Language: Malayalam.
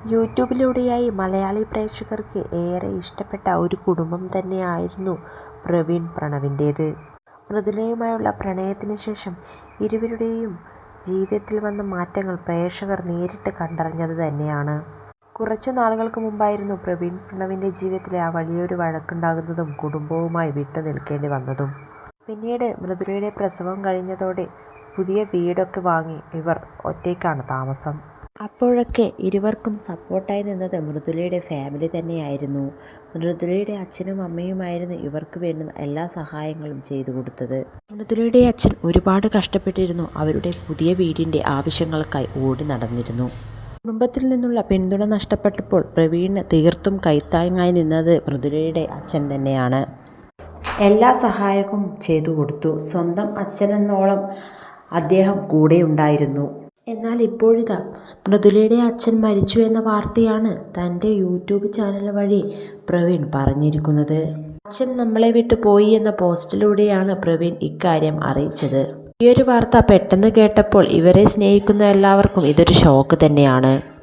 യൂട്യൂബിലൂടെയായി മലയാളി പ്രേക്ഷകർക്ക് ഏറെ ഇഷ്ടപ്പെട്ട ഒരു കുടുംബം തന്നെയായിരുന്നു പ്രവീൺ പ്രണവിന്റേത്. മൃദുലയുമായുള്ള പ്രണയത്തിന് ശേഷം ഇരുവരുടെയും ജീവിതത്തിൽ വന്ന മാറ്റങ്ങൾ പ്രേക്ഷകർ നേരിട്ട് കണ്ടറിഞ്ഞത് തന്നെയാണ്. കുറച്ചു നാളുകൾക്ക് മുമ്പായിരുന്നു പ്രവീൺ പ്രണവിന്റെ ജീവിതത്തിൽ വലിയൊരു വഴക്കുണ്ടാകുന്നതും കുടുംബവുമായി വിട്ടു നിൽക്കേണ്ടി വന്നതും. പിന്നീട് മൃദുലയുടെ പ്രസവം കഴിഞ്ഞതോടെ പുതിയ വീടൊക്കെ വാങ്ങി ഇവർ ഒറ്റയ്ക്കാണ് താമസം. അപ്പോഴൊക്കെ ഇരുവർക്കും സപ്പോർട്ടായി നിന്നത് മൃദുലയുടെ ഫാമിലി തന്നെയായിരുന്നു. മൃദുലയുടെ അച്ഛനും അമ്മയുമായിരുന്നു ഇവർക്ക് വേണ്ടുന്ന എല്ലാ സഹായങ്ങളും ചെയ്തു കൊടുത്തത് മൃദുലയുടെ അച്ഛൻ ഒരുപാട് കഷ്ടപ്പെട്ടിരുന്നു അവരുടെ പുതിയ വീടിന്റെ ആവശ്യങ്ങൾക്കായി ഓടി നടന്നിരുന്നു. കുടുംബത്തിൽ നിന്നുള്ള പിന്തുണ നഷ്ടപ്പെട്ടപ്പോൾ പ്രവീണ് തീർത്തും കൈത്താങ്ങായി നിന്നത് മൃദുലയുടെ അച്ഛൻ തന്നെയാണ്. എല്ലാ സഹായവും ചെയ്തു കൊടുത്തു സ്വന്തം അച്ഛനെന്നോളം അദ്ദേഹം കൂടെയുണ്ടായിരുന്നു. എന്നാൽ ഇപ്പോഴിതാ മൃദുലയുടെ അച്ഛൻ മരിച്ചു എന്ന വാർത്തയാണ് തന്റെ യൂട്യൂബ് ചാനൽ വഴി പ്രവീൺ പറഞ്ഞിരിക്കുന്നത്. അച്ഛൻ നമ്മളെ വിട്ടു പോയി എന്ന പോസ്റ്റിലൂടെയാണ് പ്രവീൺ ഇക്കാര്യം അറിയിച്ചത്. ഈയൊരു വാർത്ത പെട്ടെന്ന് കേട്ടപ്പോൾ ഇവരെ സ്നേഹിക്കുന്ന എല്ലാവർക്കും ഇതൊരു ഷോക്ക് തന്നെയാണ്.